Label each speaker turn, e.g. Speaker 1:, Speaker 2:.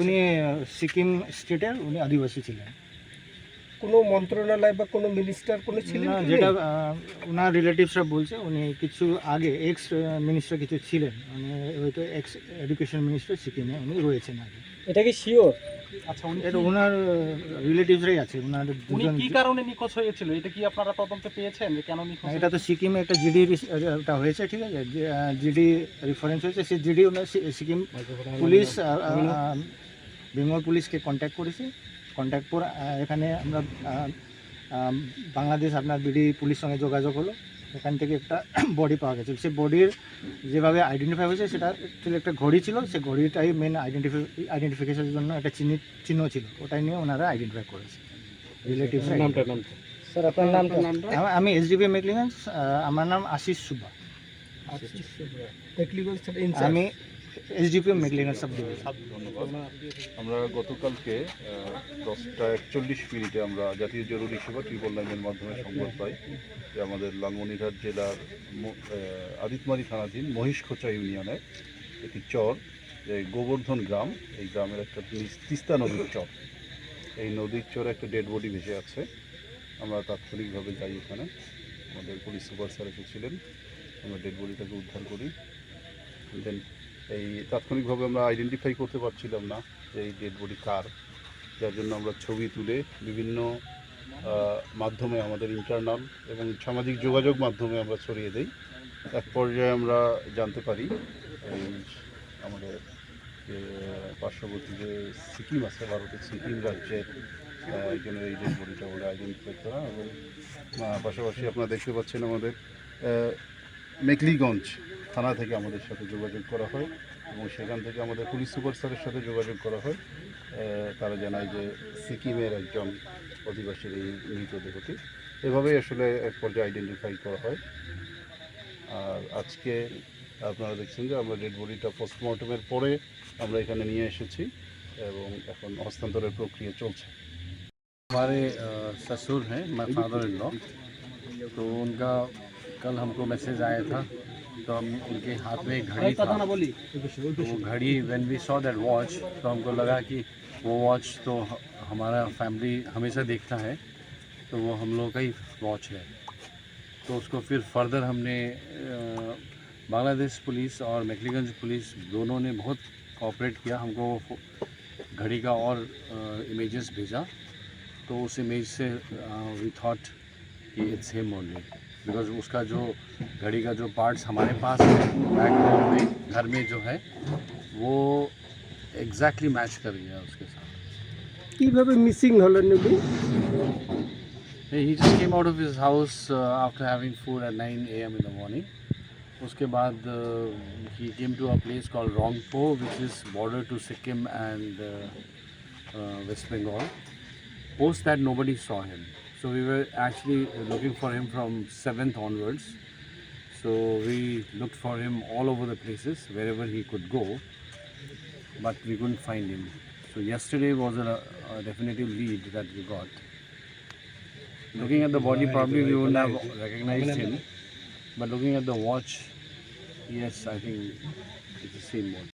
Speaker 1: উনি সিকিম স্টেটের উনি আদিবাসী ছিলেন।
Speaker 2: কোনো মন্ত্রণালয় বা কোনো মিনিস্টার কোনো ছিলেন
Speaker 1: না, যেটা ওনার রিলেটিভসরা বলছে উনি কিছু আগে এক্স মিনিস্টার কিছু ছিলেন। মানে হয়তো এক্স এডুকেশন মিনিস্টার সিকিমে উনি রয়েছেন আগে।
Speaker 2: এটা কি শিওর
Speaker 3: আচ্ছা উনি
Speaker 1: এটা ওনার রিলেটিভসরাই আছে ওনার
Speaker 3: উনি
Speaker 1: দুজন
Speaker 3: কি কারণে নিখোঁজ হয়েছিল? এটা কি আপনারা তদন্তে পেয়েছেন যে কেন নিখোঁজ
Speaker 1: এটা তো সিকিমে একটা জিডি একটা হয়েছে ঠিক আছে? জিডি রেফারেন্স হয়েছে সেই জিডি ওনার সি- সিকিম পুলিশ আহ, আহ, বেঙ্গল পুলিশকে কন্ট্যাক্ট করেছে। কন্ট্যাক্ট করে আহ, এখানে আমরা আহ, আহ, বাংলাদেশ আপনার বিডি পুলিশ সঙ্গে যোগাযোগ হলো। এখান থেকে একটা বডি পাওয়া গেছে। সে বডির যেভাবে আইডেন্টিফাই হয়েছে সেটা ছিল একটা ঘড়ি ছিল সে ঘড়িটাই মেন আইডেন্টিফাই আইডেন্টিফিকেশনের জন্য একটা চিহ্ন চিহ্ন ছিল। ওটাই নিয়ে ওনারা আইডেন্টিফাই করেছে। রিলেটিভ
Speaker 2: স্যার আপনার নামটা?
Speaker 1: আমি এসডিবি মেকলিগঞ্জ আমার নাম Ashis Suba
Speaker 2: technical sir in-charge
Speaker 1: আমি এসডিপি মেকলিগঞ্জ সাব
Speaker 4: ধন্যবাদ। আমরা গতকালকে দশটা একচল্লিশ মিনিটে আমরা জাতীয় জরুরি সেবা ট্রিপল নাইনের মাধ্যমে সংবাদ পাই যে আমাদের লালমনিরহাট জেলার আদিতমারি থানাধীন মহিষখোচা ইউনিয়নে একটি চর যে গোবর্ধন গ্রাম, এই গ্রামের একটা তিস্তা নদীর চর। এই নদীর চরে একটা ডেড বডি ভেসে আছে। আমরা তাৎক্ষণিকভাবে যাই ওখানে। আমাদের পুলিশ সুপার স্যার এসেছিলেন। আমরা ডেড বডিটাকে উদ্ধার করি। দেন এই তাৎক্ষণিকভাবে আমরা আইডেন্টিফাই করতে পারছিলাম না যে এই ডেড বডি কার। যার জন্য আমরা ছবি তুলে বিভিন্ন মাধ্যমে আমাদের ইন্টারনাল এবং সামাজিক যোগাযোগ মাধ্যমে আমরা ছড়িয়ে দিই। এক পর্যায়ে আমরা জানতে পারি এই আমাদের যে পার্শ্ববর্তী যে সিকিম আছে, ভারতের সিকিম রাজ্যের একজনের এই ডেড বডিটা বলে আইডেন্টিফাই করা এবং পাশাপাশি আপনারা দেখতে পাচ্ছেন আমাদের মেকলিগঞ্জ। থানা থেকে আমাদের সাথে যোগাযোগ করা হয় এবং সেখান থেকে আমাদের পুলিশ সুপার স্যারের সাথে যোগাযোগ করা হয় আহ, তারা জানায় যে সিকিমের একজন অধিবাসীর এই মৃতদেহটি এভাবেই আসলে এক পর্যায়ে আইডেন্টিফাই করা হয় আর আজকে আপনারা দেখছেন যে আমরা ডেড বডিটা পোস্টমর্টমের পরে আমরা এখানে নিয়ে এসেছি এবং এখন হস্তান্তরের প্রক্রিয়া চলছে
Speaker 5: हमारे अ, ससुर हैं मैं फादर इन लॉ तो उनका कल हमको मैसेज आया था तो हम उनके हाथ में एक घड़ी था। तो वो घड़ी when we saw that watch तो हमको लगा कि वो वॉच तो हमारा फैमिली हमेशा देखता है तो वो हम लोग का ही वॉच है। तो उसको फिर फर्दर हमने बांग्लादेश पुलिस और मैकलीगंज पुलिस दोनों ने बहुत कॉपरेट किया हमको वो घड़ी का और इमेजेस भेजा। तो उस इमेज से वी थॉट कि इट्स हिम ओनली बिकॉज उसका जो घड़ी का जो पार्ट्स हमारे पास है बैक होम में घर में जो है वो एग्जैक्टली मैच कर गया उसके साथ
Speaker 2: কিভাবে মিসিং হলেন উনি
Speaker 5: He just came out of his house uh, after having food at 9 a.m. in the morning. उसके बाद uh, he came to a place called Rongpo, which is border to Sikkim and uh, uh, West Bengal. Post that, nobody saw him. So we were actually looking for him from 7th onwards. So we looked for him all over the places, wherever he could go, but we couldn't find him. So yesterday was a, a definitive lead that we got. Looking at the body, probably we wouldn't have recognized him. But looking at the watch, yes, I think it's the same watch.